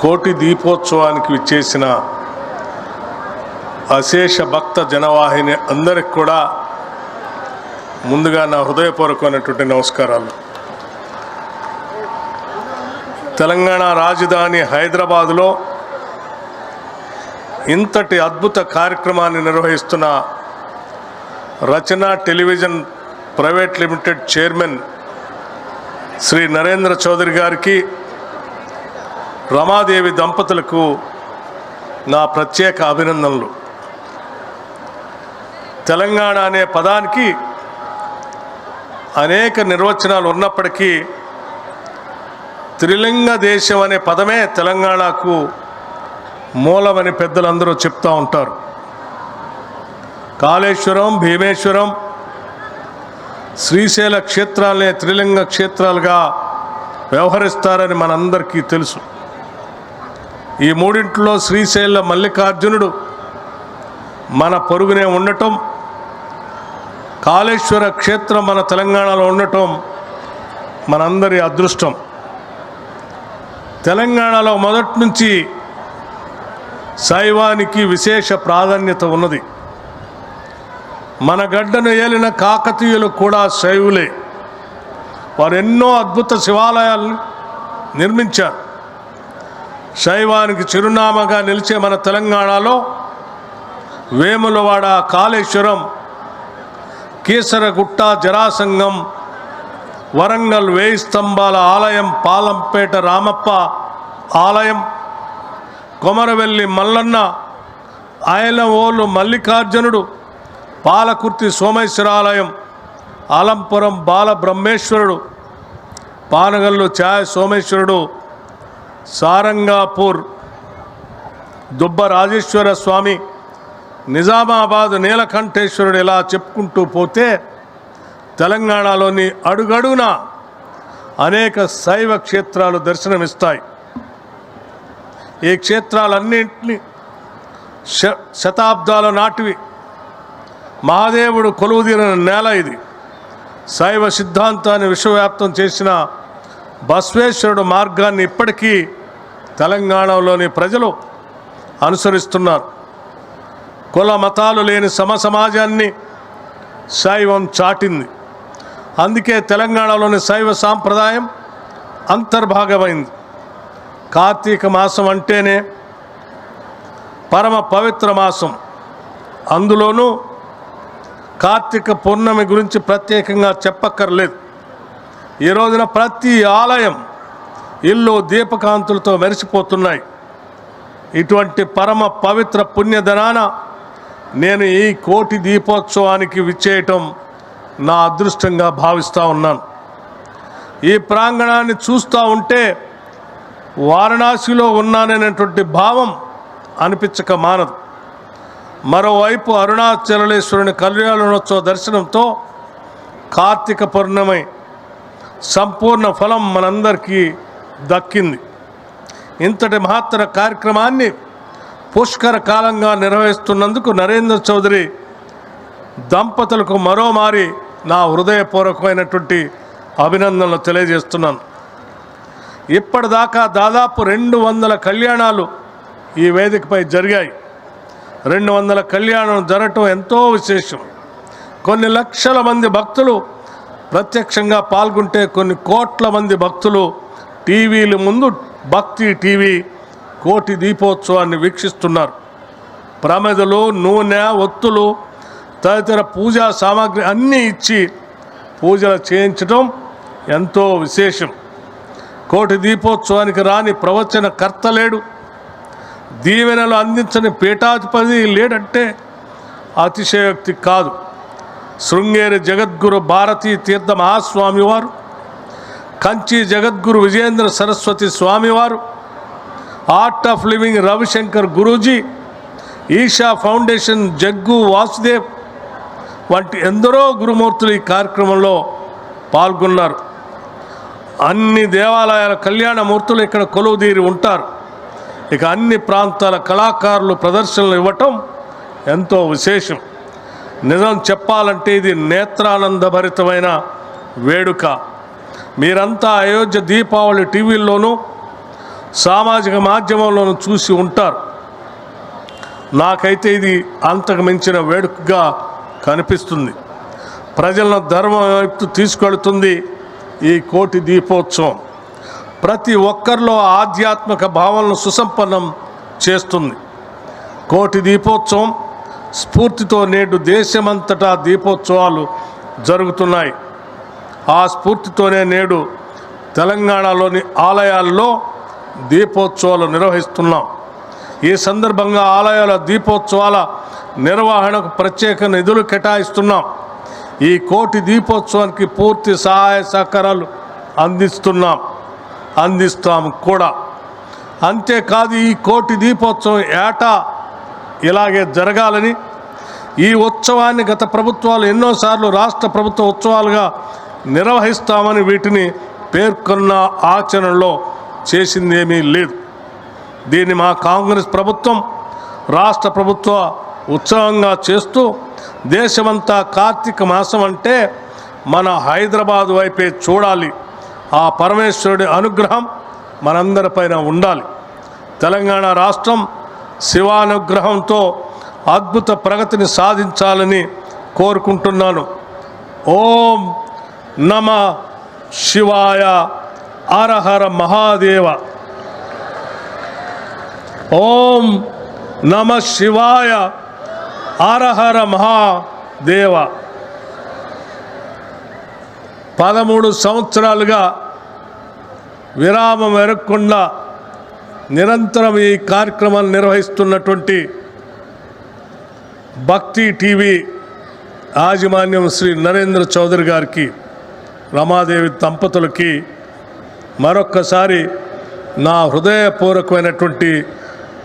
కోటి దీపోత్సవానికి విచ్చేసిన అశేష భక్త జనవాహిని అందరికి కూడా ముందుగా నా హృదయపూర్వకమైనటువంటి నమస్కారాలు. తెలంగాణ రాజధాని హైదరాబాదులో ఇంతటి అద్భుత కార్యక్రమాన్ని నిర్వహిస్తున్న Rachana television private limited chairman Shri Narendra Chowdary గారికి రమాదేవి దంపతులకు నా ప్రత్యేక అభినందనలు. తెలంగాణ అనే పదానికి అనేక నిర్వచనాలు ఉన్నప్పటికీ త్రిలింగ దేశం అనే పదమే తెలంగాణకు మూలమని పెద్దలందరూ చెప్తూ ఉంటారు. కాళేశ్వరం భీమేశ్వరం శ్రీశైల క్షేత్రాలనే త్రిలింగ క్షేత్రాలుగా వ్యవహరిస్తారని మనందరికీ తెలుసు. ఈ మూడింటిలో శ్రీశైల మల్లికార్జునుడు మన పొరుగునే ఉండటం కాళేశ్వర క్షేత్రం మన తెలంగాణలో ఉండటం మనందరి అదృష్టం. తెలంగాణలో మొదటి నుంచి శైవానికి విశేష ప్రాధాన్యత ఉన్నది. మన గడ్డను ఏలిన కాకతీయులు కూడా శైవులే. వారు ఎన్నో అద్భుత శివాలయాలను నిర్మించారు. శైవానికి చిరునామాగా నిలిచే మన తెలంగాణలో వేములవాడ కాళేశ్వరం కీసరగుట్ట జరాసంగం వరంగల్ వేయి స్తంభాల ఆలయం పాలంపేట రామప్ప ఆలయం కొమరవెల్లి మల్లన్న ఆయలవోలు మల్లికార్జునుడు పాలకుర్తి సోమేశ్వరాలయం ఆలయం బాల బాలబ్రహ్మేశ్వరుడు పానగల్లు ఛాయ సోమేశ్వరుడు సారంగాపూర్ దుబ్బ రాజేశ్వర స్వామి నిజామాబాద్ నీలకంఠేశ్వరుడు ఇలా చెప్పుకుంటూ పోతే తెలంగాణలోని అడుగడుగున అనేక శైవ క్షేత్రాలు దర్శనమిస్తాయి. ఈ క్షేత్రాలన్నింటినీ శ శతాబ్దాల నాటివి. మహాదేవుడు కొలువుదీరిన నేల ఇది. శైవ సిద్ధాంతాన్ని విశ్వవ్యాప్తం చేసిన బసవేశ్వరుడు మార్గాన్ని ఇప్పటికీ తెలంగాణలోని ప్రజలు అనుసరిస్తున్నారు. కుల మతాలు లేని సమ సమాజాన్ని శైవం చాటింది. అందుకే తెలంగాణలోని శైవ సాంప్రదాయం అంతర్భాగమైంది. కార్తీక మాసం అంటేనే పరమ పవిత్ర మాసం. అందులోనూ కార్తీక పౌర్ణమి గురించి ప్రత్యేకంగా చెప్పక్కర్లేదు. ఈ రోజున ప్రతి ఆలయం ఇల్లు దీపకాంతులతో మెరిసిపోతున్నాయి. ఇటువంటి పరమ పవిత్ర పుణ్యధనాన నేను ఈ కోటి దీపోత్సవానికి విచ్చేయటం నా అదృష్టంగా భావిస్తూ ఉన్నాను. ఈ ప్రాంగణాన్ని చూస్తూ ఉంటే వారణాసిలో ఉన్నాననేటువంటి భావం అనిపించక మానదు. మరోవైపు అరుణాచలేశ్వరుని కళ్యాణోత్సవ దర్శనంతో కార్తీక పౌర్ణమి సంపూర్ణ ఫలం మనందరికీ దక్కింది. ఇంతటి మహత్తర కార్యక్రమాన్ని పుష్కర కాలంగా నిర్వహిస్తున్నందుకు నరేంద్ర చౌదరి దంపతులకు మరోమారి నా హృదయపూర్వకమైనటువంటి అభినందనలు తెలియజేస్తున్నాను. ఇప్పటిదాకా దాదాపు రెండు వందల కళ్యాణాలు ఈ వేదికపై జరిగాయి. రెండు వందల కళ్యాణం జరగటం ఎంతో విశేషం. కొన్ని లక్షల మంది భక్తులు ప్రత్యక్షంగా పాల్గొంటే కొన్ని కోట్ల మంది భక్తులు టీవీల ముందు భక్తి టీవీ కోటి దీపోత్సవాన్ని వీక్షిస్తున్నారు. ప్రమిదలు నూనె ఒత్తులు తదితర పూజా సామాగ్రి అన్నీ ఇచ్చి పూజలు చేయించడం ఎంతో విశేషం. కోటి దీపోత్సవానికి రాని ప్రవచన కర్త లేడు. దీవెనలు అందించని పీఠాధిపతి లేడంటే అతిశయోక్తి కాదు. శృంగేరి జగద్గురు భారతీ తీర్థ మహాస్వామి వారు కంచి జగద్గురు విజయేంద్ర సరస్వతి స్వామివారు art of living Ravishankar Guruji Isha foundation Jaggi Vasudev వంటి ఎందరో గురుమూర్తులు ఈ కార్యక్రమంలో పాల్గొన్నారు. అన్ని దేవాలయాల కళ్యాణ మూర్తులు ఇక్కడ కొలువుదీరి ఉంటారు. ఇక అన్ని ప్రాంతాల కళాకారులు ప్రదర్శనలు ఇవ్వటం ఎంతో విశేషం. నిజం చెప్పాలంటే ఇది నేత్రానందభరితమైన వేడుక. మీరంతా అయోధ్య దీపావళి టీవీల్లోనూ సామాజిక మాధ్యమంలోనూ చూసి ఉంటారు. నాకైతే ఇది అంతకు మించిన వేడుకగా కనిపిస్తుంది. ప్రజలను ధర్మం వైపు తీసుకెళ్తుంది ఈ కోటి దీపోత్సవం. ప్రతి ఒక్కరిలో ఆధ్యాత్మిక భావనను సుసంపన్నం చేస్తుంది. కోటి దీపోత్సవం స్ఫూర్తితో నేడు దేశమంతటా దీపోత్సవాలు జరుగుతున్నాయి. ఆ స్ఫూర్తితోనే నేడు తెలంగాణలోని ఆలయాల్లో దీపోత్సవాలు నిర్వహిస్తున్నాం. ఈ సందర్భంగా ఆలయాల దీపోత్సవాల నిర్వహణకు ప్రత్యేక నిధులు కేటాయిస్తున్నాం. ఈ కోటి దీపోత్సవానికి పూర్తి సహాయ సహకారాలు అందిస్తున్నాం. అందిస్తాం కూడా. అంతేకాదు ఈ కోటి దీపోత్సవం ఏటా ఇలాగే జరగాలని ఈ ఉత్సవాన్ని గత ప్రభుత్వాలు ఎన్నోసార్లు రాష్ట్ర ప్రభుత్వ ఉత్సవాలుగా నిర్వహిస్తామని వీటిని పేర్కొన్న ఆచరణలో చేసిందేమీ లేదు. దీన్ని మా కాంగ్రెస్ ప్రభుత్వం రాష్ట్ర ప్రభుత్వ ఉత్సవంగా చేస్తూ దేశమంతా కార్తీక మాసం అంటే మన హైదరాబాద్ వైపే చూడాలి. ఆ పరమేశ్వరుడి అనుగ్రహం మనందరిపైన ఉండాలి. తెలంగాణ రాష్ట్రం శివానుగ్రహంతో అద్భుత ప్రగతిని సాధించాలని కోరుకుంటున్నాను. ఓం నమ శివాయ అరహర మహాదేవ. ఓం నమ శివాయ అరహర మహాదేవ. పదమూడు సంవత్సరాలుగా విరామం ఎరగకుండా నిరంతరం ఈ కార్యక్రమాలు నిర్వహిస్తున్నటువంటి భక్తి టీవీ యాజమాన్యం శ్రీ నరేంద్ర చౌదరి గారికి రమాదేవి దంపతులకి మరొక్కసారి నా హృదయపూర్వకమైనటువంటి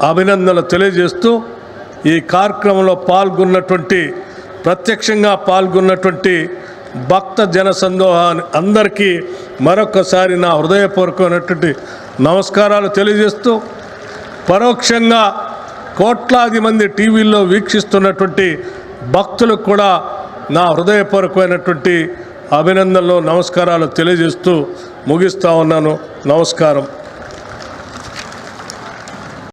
అభినందనలు తెలియజేస్తూ ఈ కార్యక్రమంలో పాల్గొన్నటువంటి ప్రత్యక్షంగా పాల్గొన్నటువంటి భక్త జన సందోహాన్ని అందరికీ మరొకసారి నా హృదయపూర్వకమైనటువంటి నమస్కారాలు తెలియజేస్తూ పరోక్షంగా కోట్లాది మంది టీవీల్లో వీక్షిస్తున్నటువంటి భక్తులకు కూడా నా హృదయపూర్వకమైనటువంటి అభినందనలు నమస్కారాలు తెలియజేస్తూ ముగిస్తా ఉన్నాను. నమస్కారం.